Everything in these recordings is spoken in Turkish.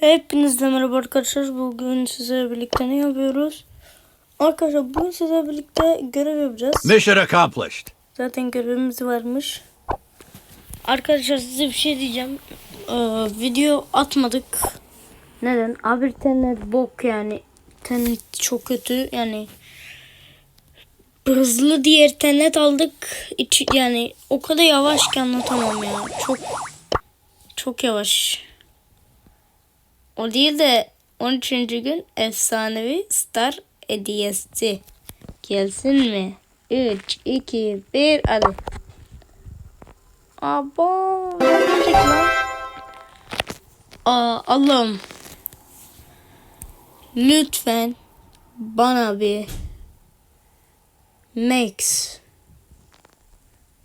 Hepinizle merhaba arkadaşlar. Bugün size birlikte ne yapıyoruz? Arkadaşlar bugün size birlikte görev yapacağız. Mission accomplished. Zaten görevimiz varmış. Arkadaşlar size bir şey diyeceğim. Ee, video atmadık. Neden? Abi internet bok yani. İnternet çok kötü yani. Hızlı diye internet aldık. İç, yani o kadar yavaş ki anlatamam ya. Çok çok yavaş. O değil de 13. gün efsanevi star hediyesi. Gelsin mi? 3, 2, 1 hadi. Abo. Aa, Allah'ım. Lütfen bana bir Max.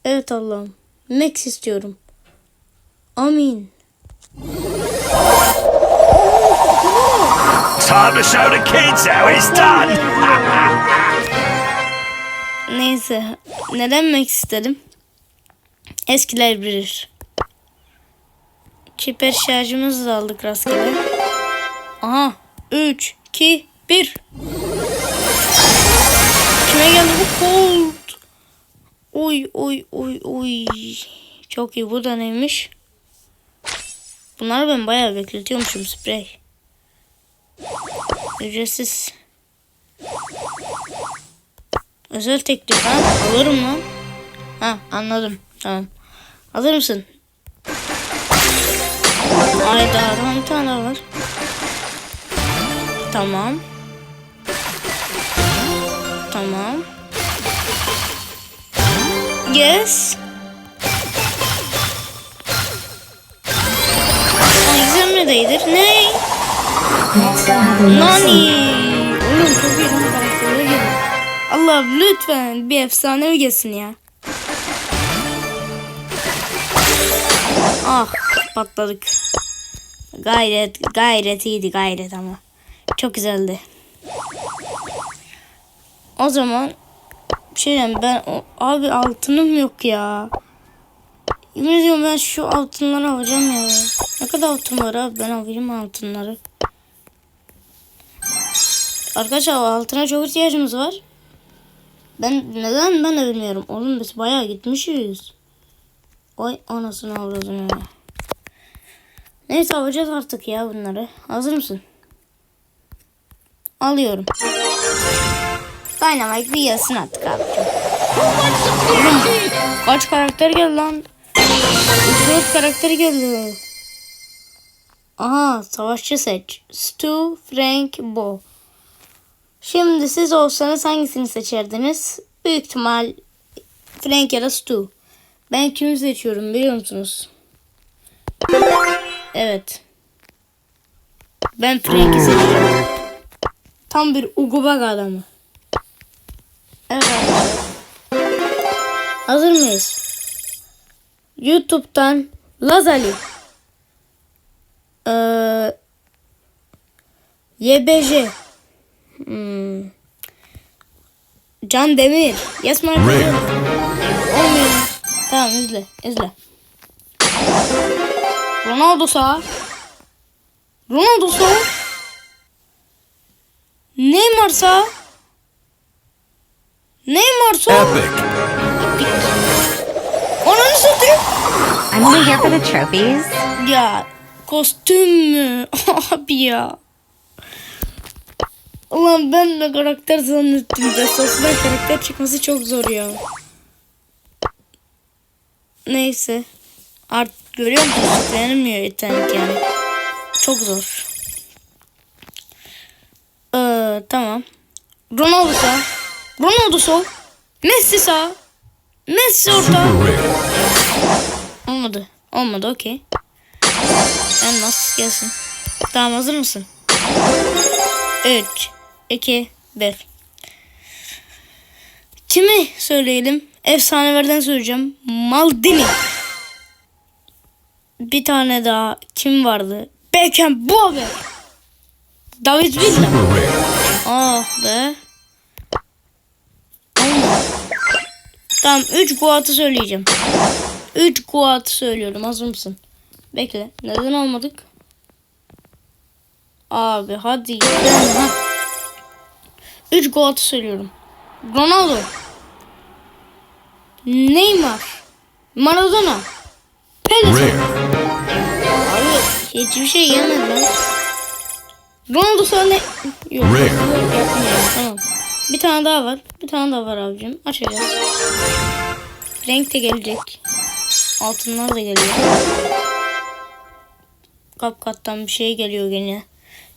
Evet Allah'ım. Max istiyorum. Amin. Time to show the kids how it's done. Neyse. Neden Max istedim? Eskiler bilir. Kiper şarjımızı da aldık rastgele. Aha. 3, 2, 1. Kime geldi bu Colt? Oy oy oy oy. Çok iyi. Bu da neymiş? Bunları ben bayağı bekletiyormuşum sprey. Ücretsiz. Özel teklif ha? Alırım lan. Ha anladım. Tamam. Hazır mısın? Hayda tamam bir tane var. Tamam. Tamam. Yes. Egzamine değdir. Ne? Nani? Oğlum çok iyi. Allah lütfen bir efsane mi gelsin ya? Ah patladık. Gayret gayret iyiydi gayret ama. Çok güzeldi. O zaman şey ben o, abi altınım yok ya. Yemin ben şu altınları alacağım ya. Ne kadar altın var abi ben alayım altınları. Arkadaşlar altına çok ihtiyacımız var. Ben neden ben de bilmiyorum. Oğlum biz bayağı gitmişiz. Oy anasını avradını. Neyse alacağız artık ya bunları. Hazır mısın? Alıyorum. Dynamite bir yazsın artık. Oğlum kaç karakter geldi lan? 3 karakter geldi. Aha savaşçı seç. Stu, Frank, Bo. Şimdi siz olsanız hangisini seçerdiniz? Büyük ihtimal Frank ya da Stu. Ben kimi seçiyorum biliyor musunuz? Evet. Ben Frank'i seçiyorum. Tam bir ugubak adamı. Evet. Hazır mıyız? YouTube'dan Lazali. Ee, YBJ. Hmm. Can Demir. Yes my Olmuyor. Tamam izle. izle. Ronaldo sağ. Ronaldo sağ. Neymar sağ. Neymar sağ. Epic. Ananı satayım. I'm only here for the trophies. Ya kostüm mü? Abi ya. Ulan ben de karakter zannettim de soslar karakter çıkması çok zor ya. Neyse. Artık görüyor musunuz? Beğenmiyor internet yani. Çok zor. Ee, tamam. Ronaldo sağ. Ronaldo sol. Messi sağ. Messi orta. Olmadı. Olmadı okey. Ben nasıl gelsin? Tamam hazır mısın? 3, 2, 1. Kimi söyleyelim? Efsanelerden söyleyeceğim. Maldini. Bir tane daha kim vardı? Beckham Bobby. David Villa. Ah be. Tamam 3 Guat'ı söyleyeceğim. 3 Guat'ı söylüyorum. Hazır mısın? Bekle. Neden olmadık? Abi hadi gidelim ha. 3 gol atı söylüyorum. Ronaldo. Neymar. Maradona. Rare. Abi hiçbir şey gelmedi lan. Ronaldo sana ne? Yok. Rare. Tamam. Bir tane daha var. Bir tane daha var abicim. Açacağız. Renk de gelecek. Altınlar da geliyor. Kapkattan bir şey geliyor gene.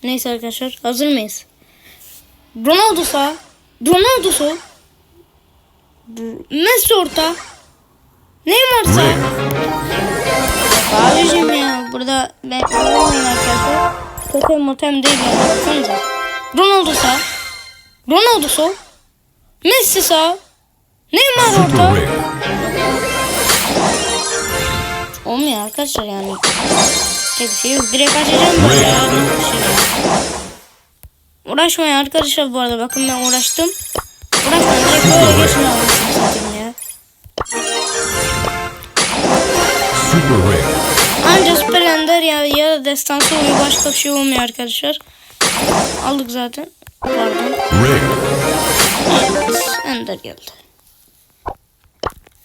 Neyse arkadaşlar hazır mıyız? Ronaldo sağ. Ronaldo sol. Messi orta. Neymar sağ. Abicim ya burada ben olmayın arkadaşlar. Totem motem değil ya baksanıza. Ronaldo sağ. Ronaldo sol. Messi sağ. Neymar orta. Olmuyor arkadaşlar yani. Tek bir şey yok. Direkt açacağım böyle ya. Uğraşmayın arkadaşlar bu arada. Bakın ben uğraştım. Uğraşmayın. Direkt böyle geçin almışsınız ya. Super rare. Anca Super Ender ya, ya da destansı oluyor. Başka bir şey olmuyor arkadaşlar. Aldık zaten. Pardon. Evet. Ender geldi.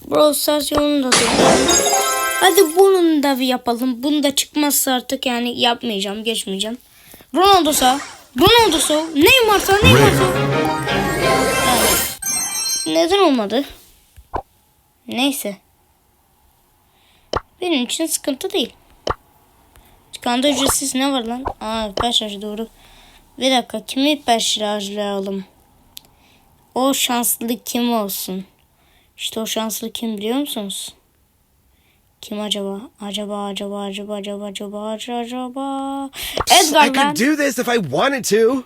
Brawl Stars yolunu da durduralım. Hadi bunun da bir yapalım. Bunu da çıkmazsa artık yani yapmayacağım. Geçmeyeceğim. Ronaldo sağ. Ronaldo sol. Neymar sağ. Neymar sağ. Yani neden olmadı? Neyse. Benim için sıkıntı değil. Çıkanda ücretsiz ne var lan? Aa şarj doğru. Bir dakika kimi şarjlayalım? O şanslı kim olsun? İşte o şanslı kim biliyor musunuz? Kim acaba? Acaba acaba acaba acaba acaba acaba Edgar I could do this if I wanted to.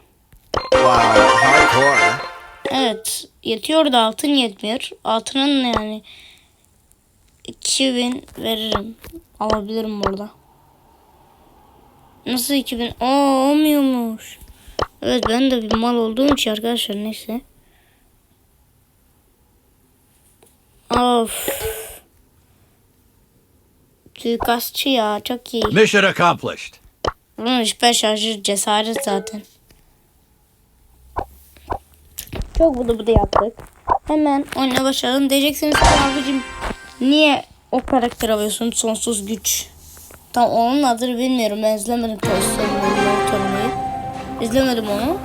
Wow, hardcore. Evet. Yetiyor da altın yetmiyor. Altının yani 2000 veririm. Alabilirim burada. Nasıl 2000? Oo olmuyormuş. Evet ben de bir mal olduğum için arkadaşlar neyse. Of. Suikastçı ya çok iyi. Mission accomplished. Bunun hiper şarjı cesaret zaten. Çok bıdı bıdı yaptık. Hemen oyuna başlayalım. Diyeceksiniz ki abicim niye o karakter alıyorsun sonsuz güç? Tam onun adını bilmiyorum. Ben izlemedim Toy. İzlemedim onu.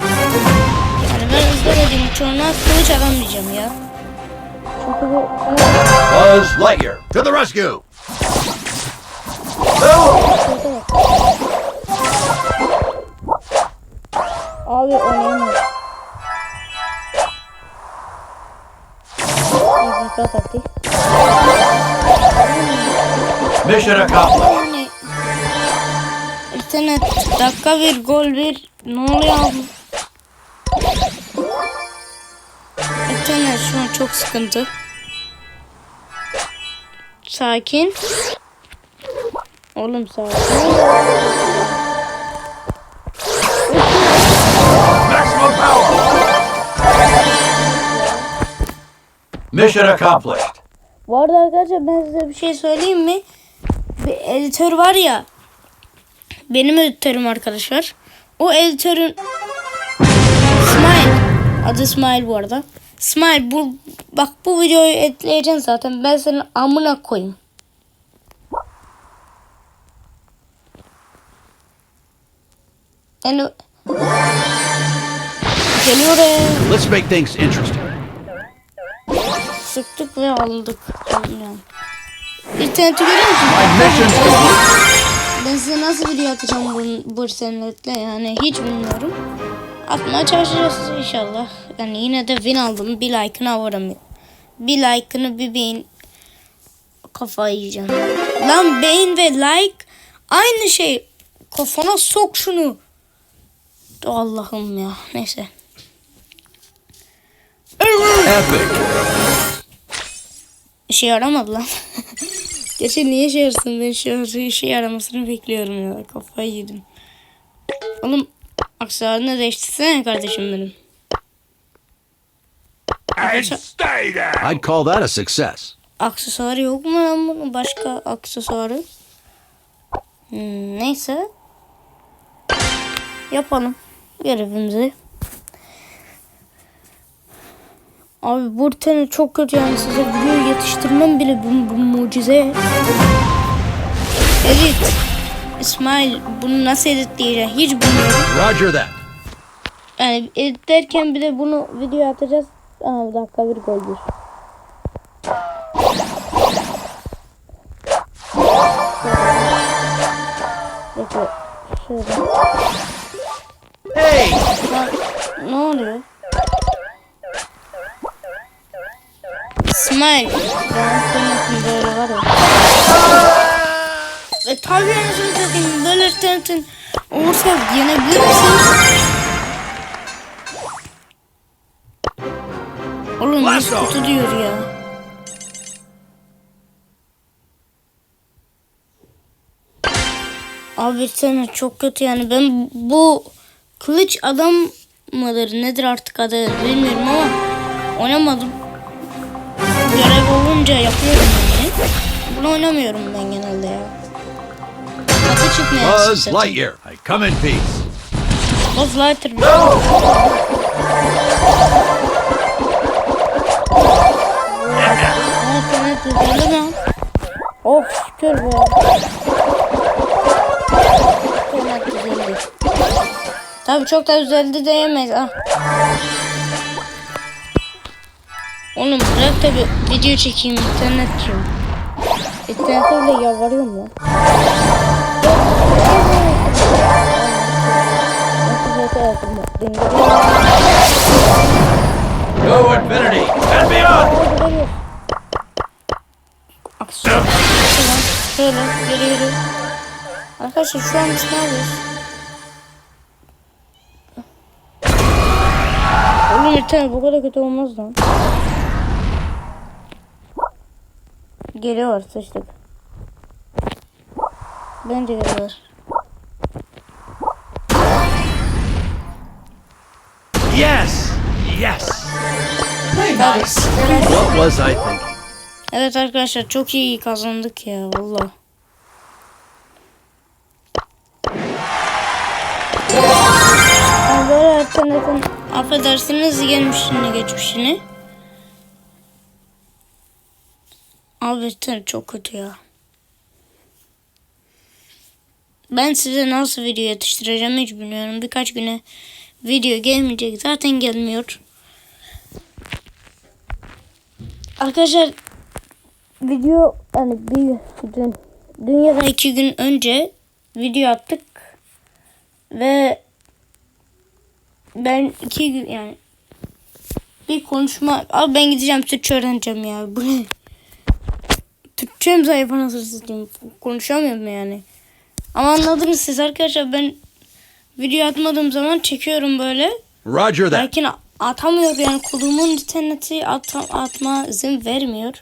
Yani ben izlemediğim ona kılıç alamayacağım ya. Çünkü bu... Buzz Lightyear to the rescue. Abi oynayamıyorum. Dikkat etti. Accomplished. Yani internet dakika bir gol bir ne oluyor abi? İnternet şu an çok sıkıntı. Sakin. Oğlum. Maximum power. Mission accomplished. Bu arada arkadaşlar ben size bir şey söyleyeyim mi? Bir editör var ya. Benim editörüm arkadaşlar. O editörün Smile. Adı Smile bu arada. Smile bu bak bu videoyu editleyeceksin zaten. Ben senin amına koyayım. Yani geliyor oraya. Let's make things interesting. Sıktık ve aldık. Yani. İnterneti görüyor musun? Ben size nasıl video atacağım bu, bu internetle yani hiç bilmiyorum. Atmaya çalışacağız inşallah. Yani yine de win aldım. Bir like'ını alırım. Bir like'ını bir beğen kafayı yiyeceğim. Lan beğen ve like aynı şey. Kafana sok şunu. Allah'ım ya. Neyse. Epic. İşe yaramadı lan. Geçen niye işe yarasın? Ben şu işe yaramasını bekliyorum ya. Kafayı yedim. Oğlum aksesuarını değiştirsene kardeşim benim. I'd call that a success. Aksesuarı yok mu lan bunun? Başka aksesuarı? Hmm, neyse. yapalım görevimizi. Abi bu tane çok kötü yani size video yetiştirmem bile bu, bu mucize. Edit. İsmail bunu nasıl editleyeceğim hiç bilmiyorum. Roger that. Yani editlerken bir de bunu video atacağız. Aa bir dakika bir gol bir. Bekle. Şöyle. Hey! Ne oluyor? İsmail. Ben senin böyle var ya. Ve tabii anasını satayım. Böyle tanıtın. Olursa yenebilir misiniz? Oğlum off. kutu diyor ya. Abi sana çok kötü yani ben bu kılıç adam mıdır nedir artık adı bilmiyorum ama oynamadım. Görev olunca yapıyorum yani. Bunu oynamıyorum ben genelde ya. Adı çıkmıyor. Buzz Lightyear. I come in peace. Buzz Lightyear. Evet evet düzeldi lan. Of şükür be. Tabii çok da düzeldi diyemeyiz ha. Oğlum bırak da bir video çekeyim internet diyorum. İnternete bile yalvarıyorum lan. Go infinity and beyond. Şöyle yürü yürü. Arkadaşlar şu an biz ne Oğlum yeter bu kadar kötü olmaz lan. Geliyor sıçtık. Bence geliyor. Yes! Yes! Evet. What was I thinking? Evet arkadaşlar çok iyi kazandık ya valla. İnternetin affedersiniz gelmişini geçmişini. Abi çok kötü ya. Ben size nasıl video yetiştireceğim hiç bilmiyorum. Birkaç güne video gelmeyecek. Zaten gelmiyor. Arkadaşlar video yani bir dün, dün ya da iki gün önce video attık ve ben iki gün yani bir konuşma abi ben gideceğim Türkçe öğreneceğim ya bu ne Türkçem zayıf anasını satayım konuşamıyorum yani ama anladınız siz arkadaşlar ben video atmadığım zaman çekiyorum böyle Roger that. Lakin atamıyor yani kolumun interneti at atma izin vermiyor.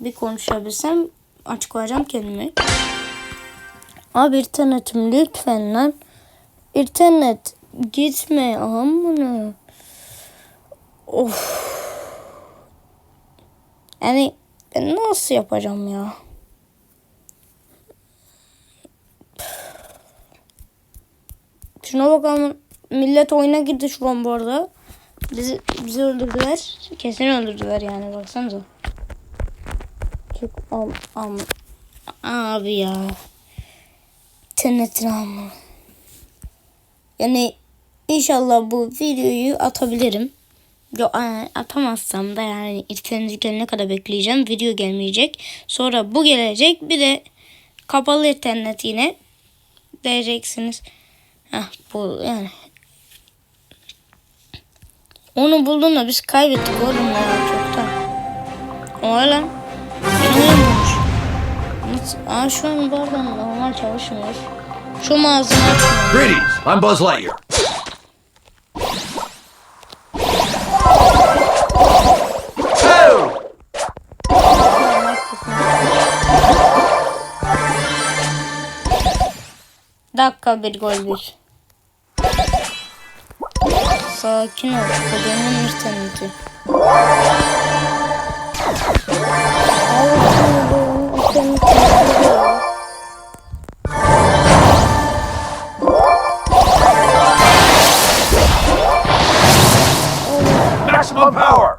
Bir konuşabilsem açık koyacağım kendimi. Abi internetim lütfen lan. İnternet gitme amına. Of. Yani ben nasıl yapacağım ya? Şuna bakalım. Millet oyuna girdi şu an bu arada. Bizi, bizi öldürdüler. Kesin öldürdüler yani baksanıza. Çok al, al. Abi ya. Tennetin ama. Yani inşallah bu videoyu atabilirim. Yo, atamazsam da yani internet gelene kadar bekleyeceğim. Video gelmeyecek. Sonra bu gelecek. Bir de kapalı internet yine diyeceksiniz. Heh, bu yani. Onu buldum da biz kaybettik oğlum ya çoktan. O lan. Aa şu an bu normal çalışmıyor. Şu mağazını açmıyor. Greetings. I'm Buzz Lightyear. dakika bir gol bir. Sakin ol. Kodanın interneti. Maximum power.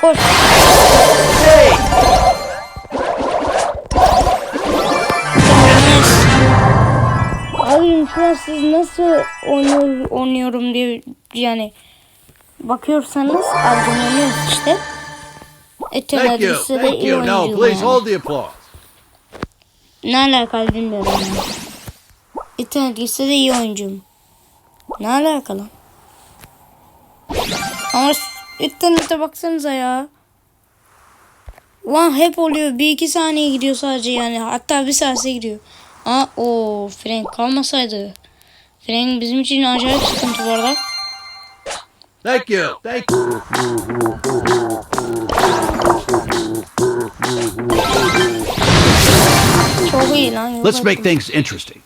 Koş. Hey. Siz nasıl oynuyor, oynuyorum diye yani bakıyorsanız algılanıyoruz işte. Eten adresi de iyi oyuncuyum. Ne alakalı bilmiyorum. Eten adresi de iyi oyuncuyum. Ne alakalı? Ama internete baksanıza ya. Lan hep oluyor. Bir iki saniye gidiyor sadece yani. Hatta bir saate gidiyor. Aa o Frank kalmasaydı. Frank bizim için acayip sıkıntı bu arada. Thank you. Thank you. Çok iyi lan. Let's make things interesting.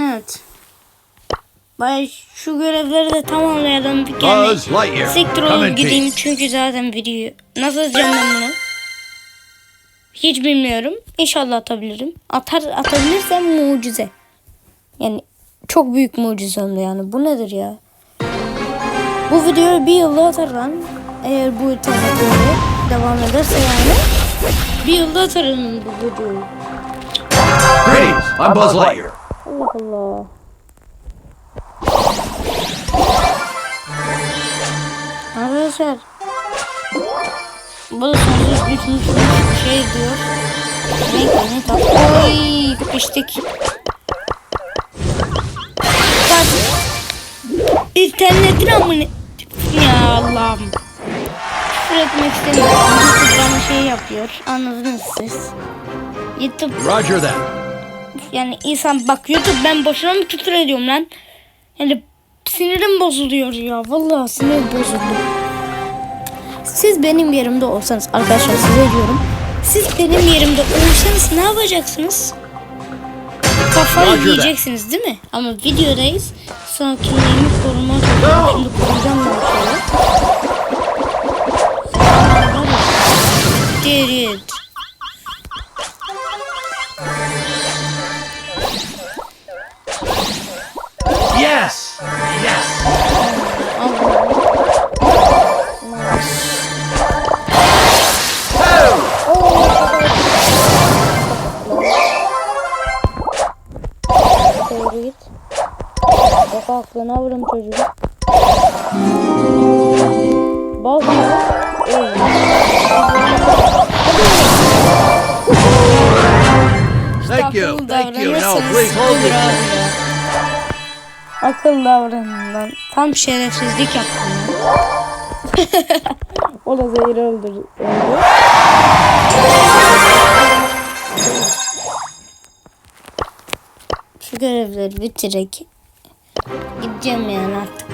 Evet. Ben siktir in gideyim çünkü zaten video. Nasıl atacağım ben bunu? Hiç bilmiyorum. İnşallah atabilirim. Atar atabilirsem mucize. Yani çok büyük mucize hem de yani. Bu nedir ya? Bu videoyu bir yılda atar lan. Eğer bu böyle devam ederse yani. Bir yılda atarım bu videoyu. Greetings. I'm Buzz Lightyear. Allah Allah. Arkadaşlar. Bu da sonsuz bütün şey diyor. Renk ne tat. Oy piştik. Bak. İnternetin amını. Ya Allah'ım. Küfür etmek istemiyorum. Bana şey yapıyor. Anladınız siz. YouTube Roger that. yani insan bak YouTube ben boşuna mı küfür ediyorum lan? Yani sinirim bozuluyor ya. Vallahi sinirim bozuldu. Siz benim yerimde olsanız arkadaşlar size diyorum. Siz benim yerimde olsanız ne yapacaksınız? Kafayı yiyeceksiniz değil mi? Ama videodayız. Sakinliğimi koruma çalışıyorum. Şimdi koruyacağım ben şöyle. Derit. Aklına vurum çocuğu. Oy. Thank you. Thank you. Davranırsanız please hold ya. Akıl davranın lan. Tam şerefsizlik yaptım ya. o da zehir öldür. öldü. Şu görevleri bitirek. Gideceğim yani artık.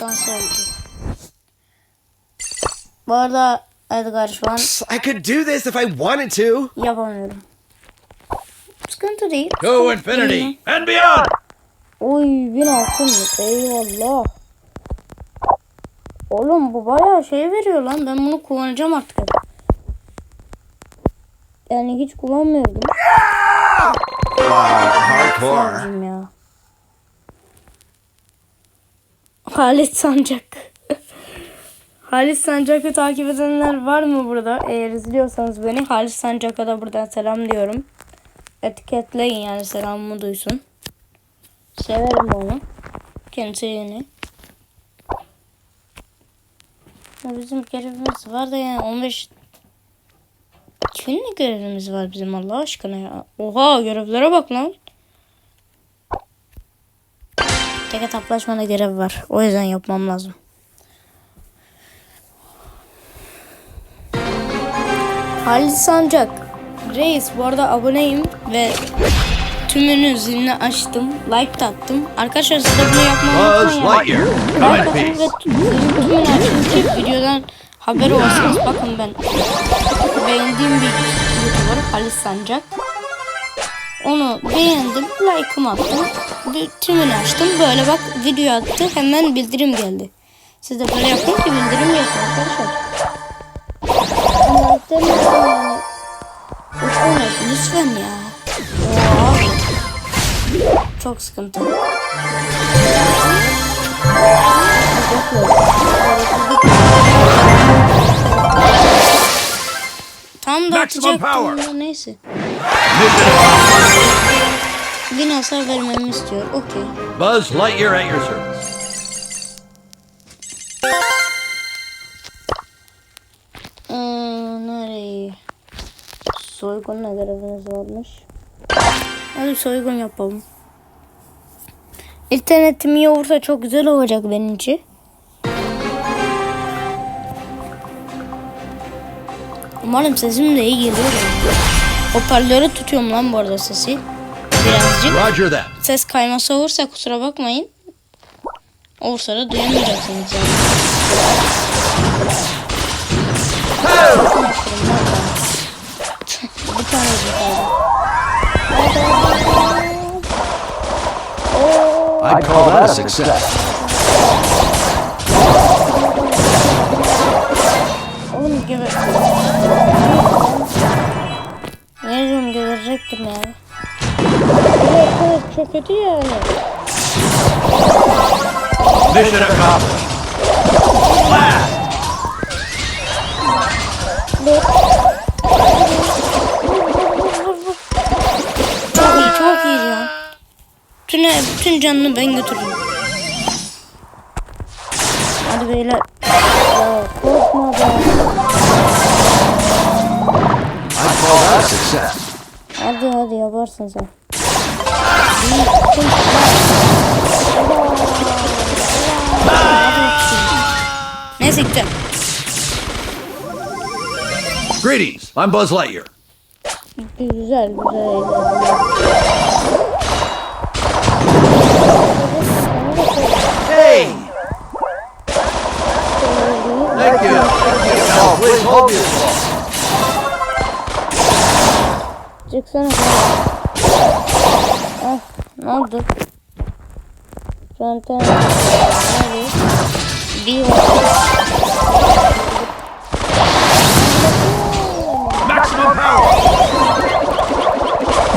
Dans oldu. Bu arada Edgar şu an I could do this if I wanted to. yapamıyorum. Sıkıntı değil. To infinity and beyond. Oy bin altınlık eyvallah. Oğlum bu bayağı şey veriyor lan. Ben bunu kullanacağım artık. Yani hiç kullanmıyordum. Wow, hardcore. Ya. Halit Sancak. Halit Sancak'ı takip edenler var mı burada? Eğer izliyorsanız beni Halit Sancak'a da buradan selam diyorum. Etiketleyin yani selamımı duysun. Severim onu. Kendisi yeni. Bizim görevimiz var da yani 15 Kimin ne görevimiz var bizim Allah aşkına ya? Oha görevlere bak lan. Tek etaplaşmada görev var. O yüzden yapmam lazım. Halil Sancak. Reis bu arada aboneyim ve tümünü zilini açtım. Like da attım. Arkadaşlar siz de bunu yapmayı unutmayın. Like atın ve tümünü açın ki videodan haber olsunuz. Bakın ben beğendiğim bir YouTuber Halil Sancak. Onu beğendim, like'ımı attım. Tümünü açtım. Böyle bak video attı. Hemen bildirim geldi. Siz de böyle yapın ki bildirim gelsin arkadaşlar. İstemiyorum yani. Lütfen, ya. Oha. Çok sıkıntı. Maximum power. Atacaktım da neyse. Mission accomplished. Yine hasar vermemi istiyor. Okey. Buzz Lightyear at your service. Ee, nereyi? Soygunla görevimiz varmış. Hadi soygun yapalım. İnternetim iyi olursa çok güzel olacak benim için. Umarım sesim de iyi geliyor. Hoparlörü tutuyorum lan bu arada sesi. Birazcık. Roger that. Ses kayması olursa kusura bakmayın. Olursa da duyamayacaksınız yani. Bir tane. I'd call that a success. Oğlum geber. Geberecektim ya. Evet, evet, çok kötü yani. Mission accomplished. Blast. Çok iyi, çok iyi ya. Bütün, bütün canını ben götürdüm. Hadi beyler. Ya korkma be. I'd call that success. Hadi hadi yaparsın sen. Neyse gitti. Greetings. I'm Buzz Lightyear. Güzel güzel. Hey. Thank you. Now, please hold your Çıksana. Ah ne oldu? Çanta. Nerede? Bir. Maximum power.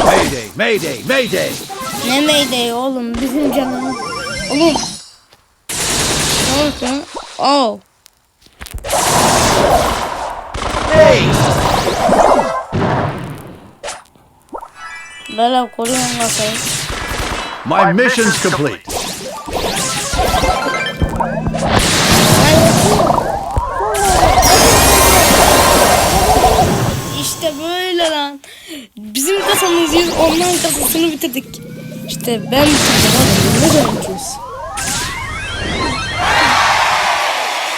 Mayday, mayday, mayday. Ne meyday oğlum bizim canımız. Oğlum. Ne oldu? Oh. Hey. Bela koruyun kasayı. My mission's complete. İşte böyle lan. Bizim kasamız yüz, onların kasasını bitirdik. İşte ben bitirdim oğlum. Ne döneceğiz?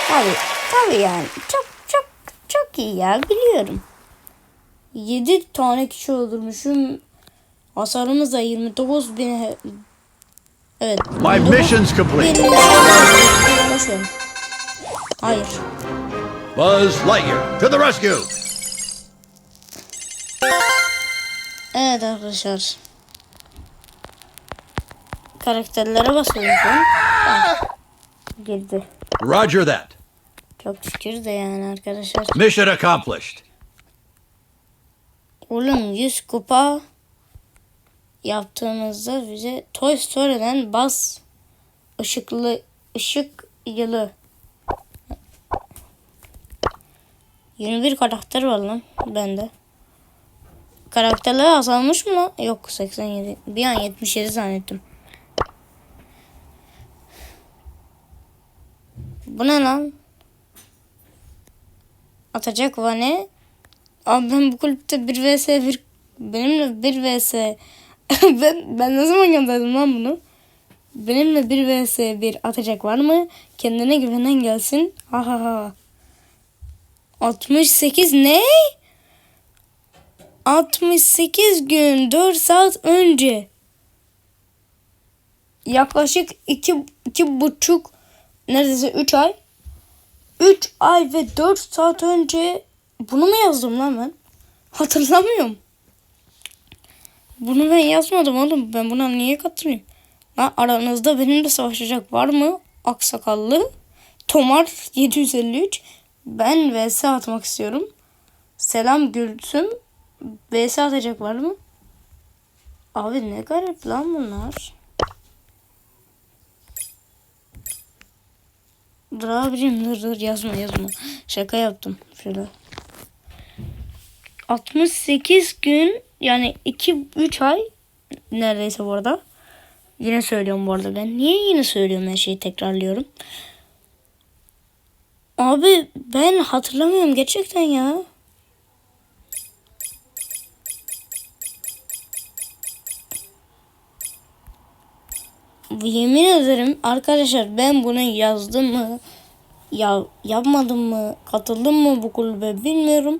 Tabii, tabii yani. Çok çok çok iyi ya biliyorum. 7 tane kişi öldürmüşüm. Hasarımız da 29 bin. Evet. My 29 mission's complete. Hayır. Buzz Lightyear to the rescue. Evet arkadaşlar. Karakterlere basıyorum. Ah, Girdi. Roger that. Çok şükür de yani arkadaşlar. Mission accomplished. Oğlum 100 kupa yaptığımızda bize Toy Story'den bas ışıklı ışık yılı 21 karakter var lan bende. Karakterler azalmış mı lan? Yok 87. Bir an 77 zannettim. Bu ne lan? Atacak Vane. Abi ben bu kulüpte 1 vs 1 benimle 1 vs ben, ben ne zaman gönderdim lan bunu? Benimle 1 vs 1 atacak var mı? Kendine güvenen gelsin. Ha ha ha. 68 ne? 68 gün 4 saat önce. Yaklaşık 2 iki buçuk neredeyse 3 ay. 3 ay ve 4 saat önce bunu mu yazdım lan ben? Hatırlamıyorum. Bunu ben yazmadım oğlum. Ben buna niye katılayım? Lan aranızda benimle savaşacak var mı? Aksakallı. Tomar 753. Ben vs atmak istiyorum. Selam Gülsüm. vs atacak var mı? Abi ne garip lan bunlar. Dur abicim dur dur yazma yazma. Şaka yaptım. Şöyle. 68 gün yani 2-3 ay neredeyse bu arada. Yine söylüyorum bu arada ben. Niye yine söylüyorum her şeyi tekrarlıyorum. Abi ben hatırlamıyorum gerçekten ya. Yemin ederim arkadaşlar ben bunu yazdım mı? Ya yapmadım mı? Katıldım mı bu kulübe bilmiyorum.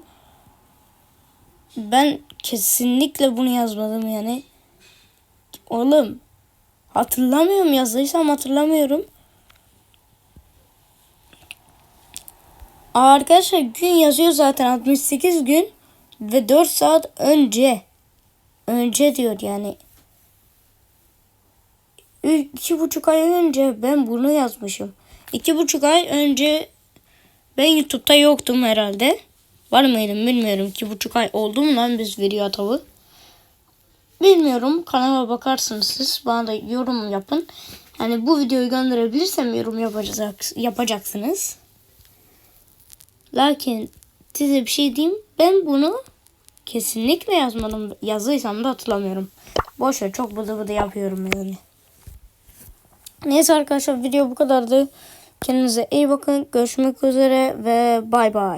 Ben kesinlikle bunu yazmadım yani. Oğlum hatırlamıyorum yazdıysam hatırlamıyorum. Arkadaşlar gün yazıyor zaten 68 gün ve 4 saat önce. Önce diyor yani. İki buçuk ay önce ben bunu yazmışım. İki buçuk ay önce ben YouTube'da yoktum herhalde. Var mıydım bilmiyorum. İki buçuk ay oldu mu lan biz video atalı? Bilmiyorum. Kanala bakarsınız siz. Bana da yorum yapın. Hani bu videoyu gönderebilirsem yorum yapacak, yapacaksınız. Lakin size bir şey diyeyim. Ben bunu kesinlikle yazmadım. Yazdıysam da hatırlamıyorum. Boş ver çok bıdı bıdı yapıyorum yani. Neyse arkadaşlar video bu kadardı. Kendinize iyi bakın. Görüşmek üzere ve bay bay.